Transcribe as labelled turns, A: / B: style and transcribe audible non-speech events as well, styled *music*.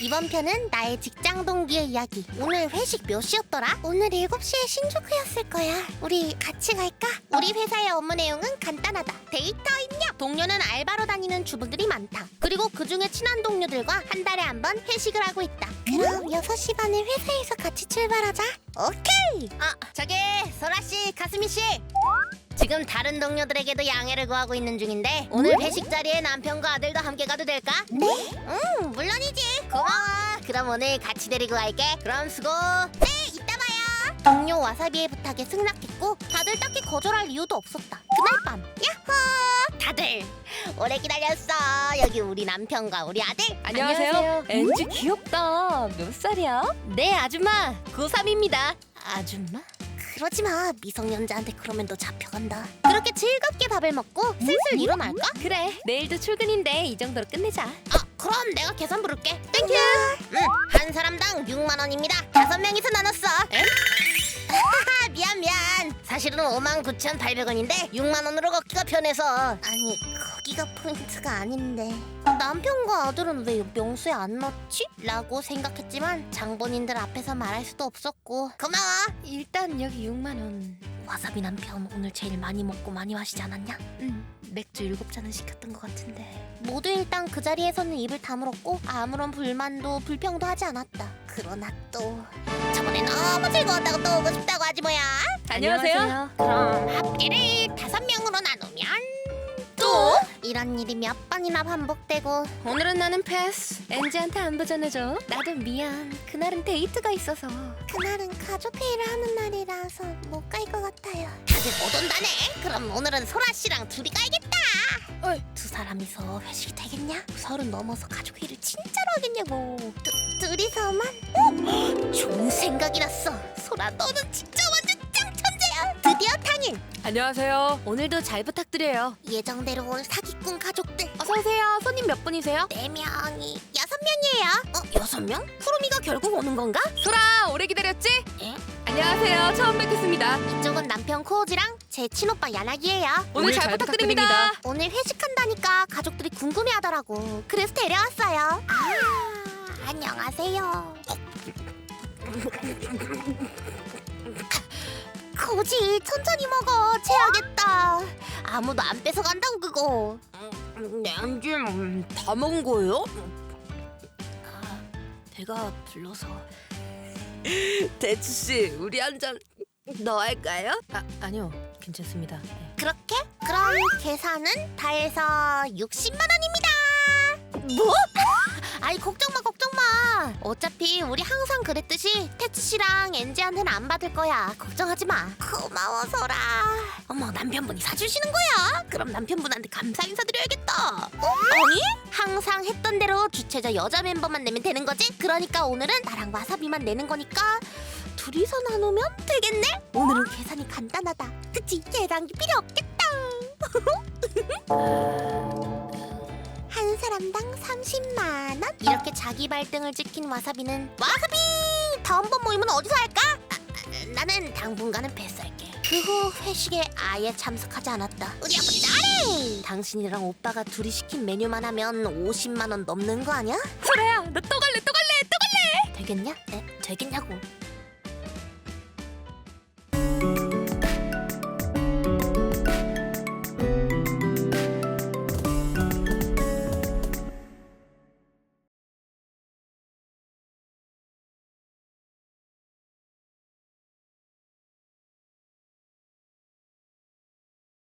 A: 이번 편은 나의 직장 동기의 이야기. 오늘 회식 몇 시였더라? 오늘 7시에 신주쿠였을 거야. 우리 같이 갈까? 우리 회사의 업무 내용은 간단하다. 데이터 입력. 동료는 알바로 다니는 주부들이 많다. 그리고 그 중에 친한 동료들과 한 달에 한 번 회식을 하고 있다. 그럼 6시 반에 회사에서 같이 출발하자. 오케이. 아, 저기 소라 씨, 가스미 씨. 지금 다른 동료들에게도 양해를 구하고 있는 중인데 오늘 회식 자리에 남편과 아들도 함께 가도 될까? 네? 응 물론이지. 고마워. 그럼 오늘 같이 데리고 갈게. 그럼 수고. 네 이따 봐요. 동료 와사비의 부탁에 승낙했고 다들 딱히 거절할 이유도 없었다. 그날 밤. 야호! 다들 오래 기다렸어. 여기 우리 남편과 우리 아들.
B: 안녕하세요. 엔지 귀엽다. 몇 살이야?
A: 네 아줌마. 고3입니다. 아줌마? 그러지 마 미성년자한테 그러면 너 잡혀간다 그렇게 즐겁게 밥을 먹고 슬슬 일어날까?
B: 그래. 내일도 출근인데 이 정도로 끝내자.
A: 아 그럼 내가 계산 부를게 땡큐 응 한 사람당 6만 원입니다 다섯 명이서 나눴어? 하하, *laughs* 미안 미안 사실은 5만 9,800원인데 6만 원으로 걷기가 편해서 아니 거기가 포인트가 아닌데 남편과 아들은 왜 명수에 안 넣지? 라고 생각했지만 장본인들 앞에서 말할 수도 없었고 고마워
B: 일단 여기 6만 원.
A: 와사비 남편 오늘 제일 많이 먹고 많이 마시지 않았냐?
B: 응. 맥주 일곱 잔은 시켰던 것 같은데.
A: 모두 일단 그 자리에서는 입을 다물었고 아무런 불만도 불평도 하지 않았다. 그러나 또 저번에 너무 즐거웠다고 또 오고 싶다고 하지 뭐야?
B: 안녕하세요.
A: 그럼 합계를 다섯 이런 일이 몇 번이나 반복되고
B: 오늘은 나는 패스. 엔지한테 안부 전해줘. 나도 미안. 그날은 데이트가 있어서.
A: 그날은 가족 회의를 하는 날이라서 못 갈 것 같아요. 다들 못 온다네. 그럼 오늘은 소라 씨랑 둘이 가야겠다.
B: 어이.
A: 두 사람이서 회식이 되겠냐? 서른 넘어서 가족 회의를 진짜로 하겠냐고. 두, 둘이서만? 어? *gasps* 좋은 생각이 났어. 소라 너는 진짜 완전 짱 천재야. 드디어 당일.
B: 안녕하세요. 오늘도 잘 부탁드려요.
A: 예정대로 온 사기꾼 가족들
B: 어서 오세요. 손님 몇 분이세요?
A: 네 명이 여섯 명이에요. 어 여섯 명? 푸르미가 결국 오는 건가?
B: 소라, 오래 기다렸지?
A: 예?
B: 안녕하세요. 처음 뵙겠습니다.
A: 이쪽은 남편 코우지랑 제 친오빠 야나기예요.
B: 오늘 잘 부탁드립니다.
A: 오늘 회식한다니까 가족들이 궁금해하더라고. 그래서 데려왔어요. 아, 안녕하세요. *laughs* 거지 천천히 먹어 체하겠다. 아무도 안 뺏어 간다고 그거.
B: 낸지다 먹은 거예요?
A: 아, 배가 불러서. *laughs*
B: 대치 씨, 우리 한잔더 할까요? 아, 아니요. 괜찮습니다. 네.
A: 그렇게? 그럼 계산은 다 해서 60만 원입니다. 뭐? 아이 걱정 마 걱정 마. 어차피 우리 항상 그랬듯이 태츠 씨랑 엔지한테는 안 받을 거야. 걱정하지 마. 고마워 소라. 어머 남편분이 사주시는 거야? 그럼 남편분한테 감사 인사드려야겠다. 어? 아니? 항상 했던 대로 주최자 여자 멤버만 내면 되는 거지? 그러니까 오늘은 나랑 와사비만 내는 거니까 둘이서 나누면 되겠네? 오늘은 계산이 간단하다. 그치? 계산기 필요 없겠다. *laughs* 한 사람당 30만 원? 이렇게 자기 발등을 찍힌 와사비는 와사비! 다음번 모임은 어디서 할까? 아, 아, 나는 당분간은 패스할게. 그 후 회식에 아예 참석하지 않았다. 우리 아버지 나래! 당신이랑 오빠가 둘이 시킨 메뉴만 하면 50만 원 넘는 거 아니야?
B: 소라야, 너또 갈래, 또 갈래, 또 갈래!
A: 되겠냐? 네, 되겠냐고.